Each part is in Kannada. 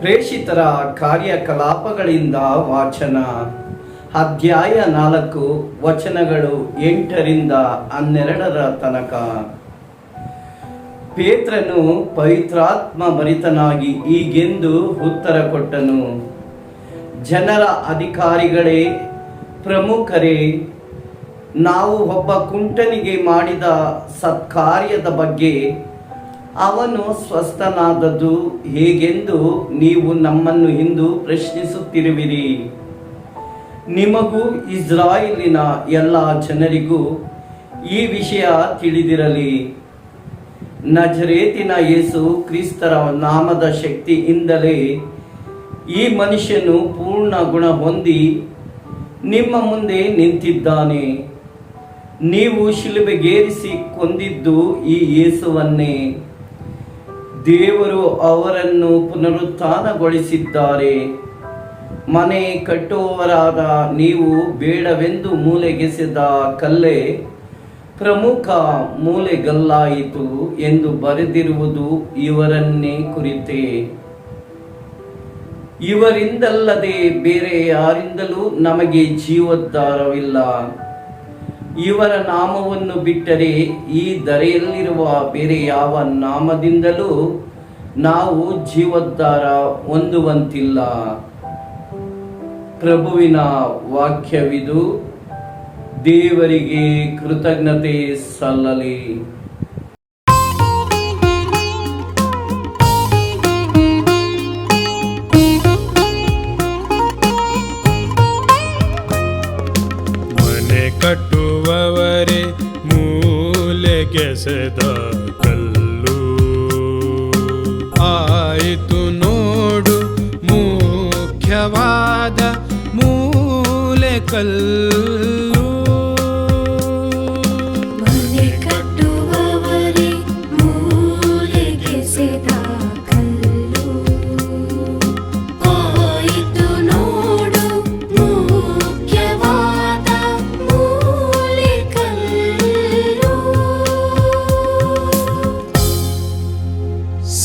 ಪ್ರೇಷಿತರ ಕಾರ್ಯಕಲಾಪಗಳಿಂದ ವಾಚನ. ಅಧ್ಯಾಯ ನಾಲ್ಕು, ವಚನಗಳು ಎಂಟರಿಂದ ಹನ್ನೆರಡರ ತನಕ. ಪೇತ್ರನು ಪವಿತ್ರಾತ್ಮ ಭರಿತನಾಗಿ ಹೀಗೆಂದು ಉತ್ತರ ಕೊಟ್ಟನು. ಜನರ ಅಧಿಕಾರಿಗಳೇ, ಪ್ರಮುಖರೇ, ನಾವು ಒಬ್ಬ ಕುಂಟನಿಗೆ ಮಾಡಿದ ಸತ್ಕಾರ್ಯದ ಬಗ್ಗೆ ಅವನು ಸ್ವಸ್ಥನಾದದ್ದು ಹೇಗೆಂದು ನೀವು ನಮ್ಮನ್ನು ಇಂದು ಪ್ರಶ್ನಿಸುತ್ತಿರುವಿರಿ. ನಿಮಗೂ ಇಸ್ರಾಯೇಲಿನ ಎಲ್ಲ ಜನರಿಗೂ ಈ ವಿಷಯ ತಿಳಿದಿರಲಿ. ನಜರೇತಿನ ಯೇಸು ಕ್ರಿಸ್ತರ ನಾಮದ ಶಕ್ತಿಯಿಂದಲೇ ಈ ಮನುಷ್ಯನು ಪೂರ್ಣ ಗುಣ ಹೊಂದಿ ನಿಮ್ಮ ಮುಂದೆ ನಿಂತಿದ್ದಾನೆ. ನೀವು ಶಿಲುಬೆಗೇರಿಸಿ ಕೊಂದಿದ್ದು ಈ ಯೇಸುವನ್ನೇ. ದೇವರು ಅವರನ್ನು ಪುನರುತ್ಥಾನಗೊಳಿಸಿದ್ದಾರೆ. ಮನೆ ಕಟ್ಟುವವರಾದ ನೀವು ಬೇಡವೆಂದು ಮೂಲೆಗೆಸೆದ ಕಲ್ಲೇ ಪ್ರಮುಖ ಮೂಲೆಗಲ್ಲಾಯಿತು ಎಂದು ಬರೆದಿರುವುದು ಇವರನ್ನೇ ಕುರಿತೇ. ಇವರಿಂದಲ್ಲದೆ ಬೇರೆ ಯಾರಿಂದಲೂ ನಮಗೆ ಜೀವೋದ್ಧಾರವಿಲ್ಲ. ಇವರ ನಾಮವನ್ನು ಬಿಟ್ಟರೆ ಈ ಧರೆಯಲ್ಲಿರುವ ಬೇರೆ ಯಾವ ನಾಮದಿಂದಲೂ ನಾವು ಜೀವೋದ್ಧಾರ ಹೊಂದುವಂತಿಲ್ಲ. ಪ್ರಭುವಿನ ವಾಕ್ಯವಿದು, ದೇವರಿಗೆ ಕೃತಜ್ಞತೆ ಸಲ್ಲಲಿ. ಮನೆ ಕಟ್ಟುವವರೇ ಮೂಲೆಗೆಸೆದ ಕಲ್ಲು. ಆಯಿತು ನೋಡು ಮುಖ್ಯವಾದ ಮೂಲೆ ಕಲ್ಲು.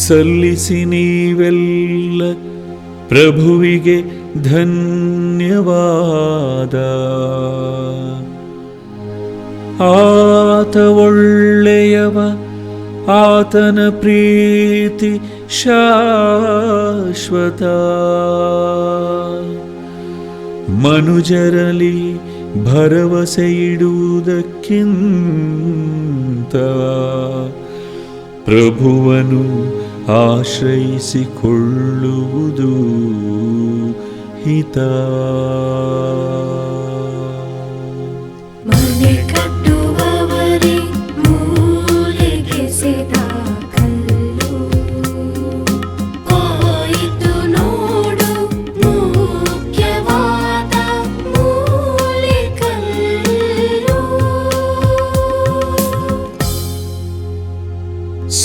ಸಲ್ಲಿಸಿ ನೀವೆಲ್ಲ ಪ್ರಭುವಿಗೆ ಧನ್ಯವಾದ. ಆತ ಒಳ್ಳೆಯವ ಆತನ ಪ್ರೀತಿ ಶಾಶ್ವತ. ಮನುಜರಲಿ ಭರವಸೆ ಇಡುವುದಕ್ಕಿಂತ ಪ್ರಭುವನು ಆಶ್ರಯಿಸಿಕೊಳ್ಳುವುದು ಹಿತ.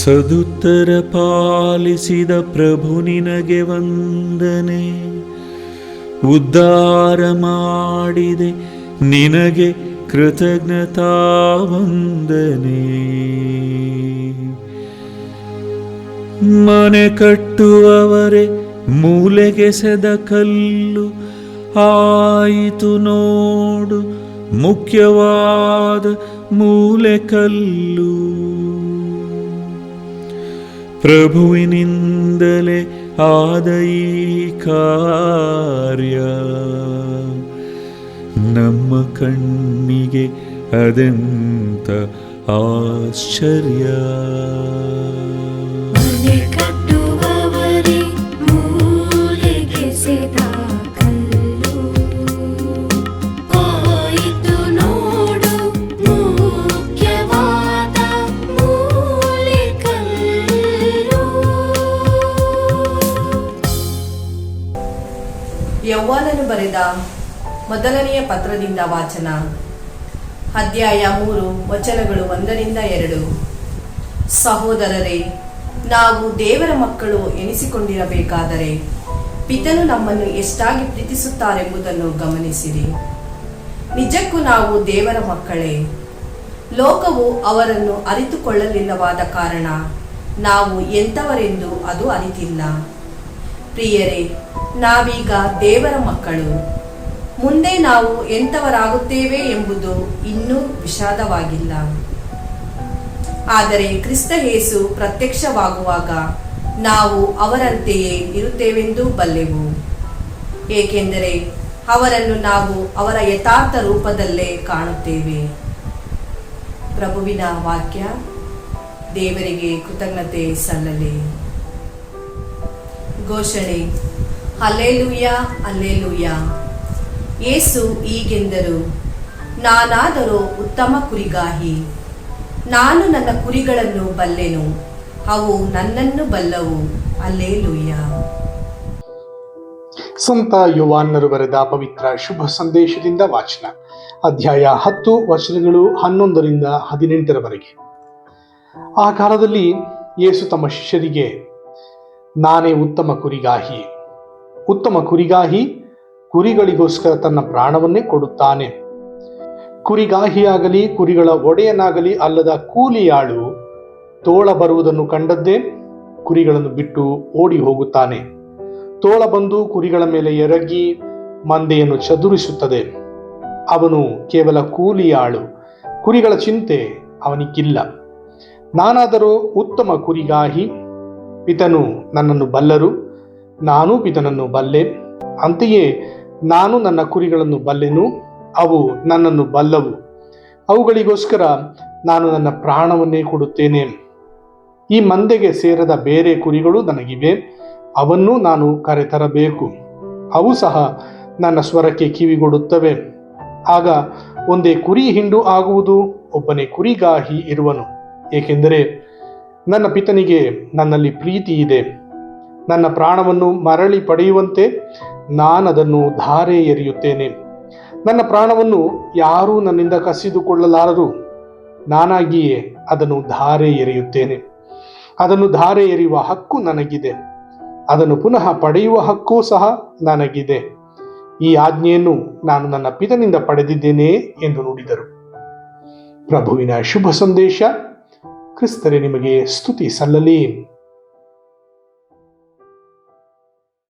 ಸದುತ್ತರ ಪಾಲಿಸಿದ ಪ್ರಭು ನಿನಗೆ ವಂದನೆ. ಉದ್ಧಾರ ಮಾಡಿದೆ ನಿನಗೆ ಕೃತಜ್ಞತಾ ವಂದನೆ. ಮನೆ ಕಟ್ಟುವವರೇ ಮೂಲೆಗೆಸೆದ ಕಲ್ಲು. ಆಯಿತು ನೋಡು, ಮುಖ್ಯವಾದ ಮೂಲೆ ಕಲ್ಲು. ಪ್ರಭುವಿನಿಂದಲೇ ಆದ ಕಾರ್ಯ ನಮ್ಮ ಕಣ್ಣಿಗೆ ಅದೆಂತ ಆಶ್ಚರ್ಯ ಮೊದಲನೆಯ ಪತ್ರದಿಂದ ವಾಚನ. ಅಧ್ಯಾಯ ಮೂರು, ವಚನಗಳು ಒಂದರಿಂದ ಎರಡು. ಸಹೋದರರೇ, ನಾವು ದೇವರ ಮಕ್ಕಳು ಎನಿಸಿಕೊಂಡಿರಬೇಕಾದರೆ ಪಿತನು ನಮ್ಮನ್ನು ಎಷ್ಟಾಗಿ ಪ್ರೀತಿಸುತ್ತಾರೆಂಬುದನ್ನು ಗಮನಿಸಿರಿ. ನಿಜಕ್ಕೂ ನಾವು ದೇವರ ಮಕ್ಕಳೇ. ಲೋಕವು ಅವರನ್ನು ಅರಿತುಕೊಳ್ಳಲಿಲ್ಲವಾದ ಕಾರಣ ನಾವು ಎಂಥವರೆಂದು ಅದು ಅರಿತಿಲ್ಲ. ಪ್ರಿಯರೇ ನಾವೀಗ ದೇವರ ಮಕ್ಕಳು. ಮುಂದೆ ನಾವು ಎಂಥವರಾಗುತ್ತೇವೆ ಎಂಬುದು ಇನ್ನೂ ವಿಷಾದವಾಗಿಲ್ಲ. ಆದರೆ ಕ್ರಿಸ್ತ ಯೇಸು ಪ್ರತ್ಯಕ್ಷವಾಗುವಾಗ ನಾವು ಅವರಂತೆಯೇ ಇರುತ್ತೇವೆಂದು ಬಲ್ಲೆವು. ಏಕೆಂದರೆ ಅವರನ್ನು ನಾವು ಅವರ ಯಥಾರ್ಥ ರೂಪದಲ್ಲೇ ಕಾಣುತ್ತೇವೆ. ಪ್ರಭುವಿನ ವಾಕ್ಯ, ದೇವರಿಗೆ ಕೃತಜ್ಞತೆ ಸಲ್ಲಲಿ. ಘೋಷಣೆ ಅಲ್ಲೇಲುಯ್ಯ ಅಲ್ಲೇಲುಯ್ಯ ಏಸು ಈಗೆಂದರು ನಾನಾದರೂ ಉತ್ತಮ ಕುರಿಗಾಹಿ. ನಾನು ನನ್ನ ಕುರಿಗಳನ್ನು ಬಲ್ಲೆನು, ಅವು ನನ್ನನ್ನು ಬಲ್ಲವು. ಅಲ್ಲೇಲುಯ್ಯ ಸಂತ ಯುವಾನ್ನರು ಬರೆದ ಪವಿತ್ರ ಶುಭ ಸಂದೇಶದಿಂದ ವಾಚನ. ಅಧ್ಯಾಯ ಹತ್ತು ವಚನಗಳು ಹನ್ನೊಂದರಿಂದ ಹದಿನೆಂಟರವರೆಗೆ. ಆ ಕಾಲದಲ್ಲಿ ಯೇಸು ತಮ್ಮ ಶಿಷ್ಯರಿಗೆ, ನಾನೇ ಉತ್ತಮ ಕುರಿಗಾಹಿ. ಉತ್ತಮ ಕುರಿಗಾಹಿ ಕುರಿಗಳಿಗೋಸ್ಕರ ತನ್ನ ಪ್ರಾಣವನ್ನೇ ಕೊಡುತ್ತಾನೆ. ಕುರಿಗಾಹಿಯಾಗಲಿ, ಕುರಿಗಳ ಒಡೆಯನಾಗಲಿ ಅಲ್ಲದ ಕೂಲಿಯಾಳು ತೋಳ ಬರುವುದನ್ನು ಕಂಡದ್ದೇ ಕುರಿಗಳನ್ನು ಬಿಟ್ಟು ಓಡಿ ಹೋಗುತ್ತಾನೆ. ತೋಳ ಬಂದು ಕುರಿಗಳ ಮೇಲೆ ಎರಗಿ ಮಂದೆಯನ್ನು ಚದುರಿಸುತ್ತದೆ. ಅವನು ಕೇವಲ ಕೂಲಿಯಾಳು, ಕುರಿಗಳ ಚಿಂತೆ ಅವನಿಗಿಲ್ಲ. ನಾನಾದರೂ ಉತ್ತಮ ಕುರಿಗಾಹಿ, ಪಿತನು ನನ್ನನ್ನು ಬಲ್ಲರು. ನಾನು ಪಿತನನ್ನು ಬಲ್ಲೆ. ಅಂತೆಯೇ ನಾನು ನನ್ನ ಕುರಿಗಳನ್ನು ಬಲ್ಲೆನು, ಅವು ನನ್ನನ್ನು ಬಲ್ಲವು. ಅವುಗಳಿಗೋಸ್ಕರ ನಾನು ನನ್ನ ಪ್ರಾಣವನ್ನೇ ಕೊಡುತ್ತೇನೆ. ಈ ಮಂದೆಗೆ ಸೇರದ ಬೇರೆ ಕುರಿಗಳು ನನಗಿವೆ, ಅವನ್ನು ನಾನು ಕರೆತರಬೇಕು. ಅವು ಸಹ ನನ್ನ ಸ್ವರಕ್ಕೆ ಕಿವಿಗೊಡುತ್ತವೆ. ಆಗ ಒಂದೇ ಕುರಿ ಹಿಂಡು ಆಗುವುದು, ಒಬ್ಬನೇ ಕುರಿಗಾಹಿ ಇರುವನು. ಏಕೆಂದರೆ ನನ್ನ ಪಿತನಿಗೆ ನನ್ನಲ್ಲಿ ಪ್ರೀತಿ ಇದೆ ನನ್ನ ಪ್ರಾಣವನ್ನು ಮರಳಿ ಪಡೆಯುವಂತೆ ನಾನದನ್ನು ಧಾರೆ ಎರೆಯುತ್ತೇನೆ. ನನ್ನ ಪ್ರಾಣವನ್ನು ಯಾರೂ ನನ್ನಿಂದ ಕಸಿದುಕೊಳ್ಳಲಾರರು, ನಾನಾಗಿಯೇ ಅದನ್ನು ಧಾರೆ ಎರೆಯುತ್ತೇನೆ. ಅದನ್ನು ಧಾರೆ ಎರೆಯುವ ಹಕ್ಕು ನನಗಿದೆ. ಅದನ್ನು ಪುನಃ ಪಡೆಯುವ ಹಕ್ಕು ಸಹ ನನಗಿದೆ. ಈ ಆಜ್ಞೆಯನ್ನು ನಾನು ನನ್ನ ಪಿತನಿಂದ ಪಡೆದಿದ್ದೇನೆ ಎಂದು ನುಡಿದರು. ಪ್ರಭುವಿನ ಶುಭ ಸಂದೇಶ, ಕ್ರಿಸ್ತರೇ, ನಿಮಗೆ ಸ್ತುತಿ ಸಲ್ಲಲಿ.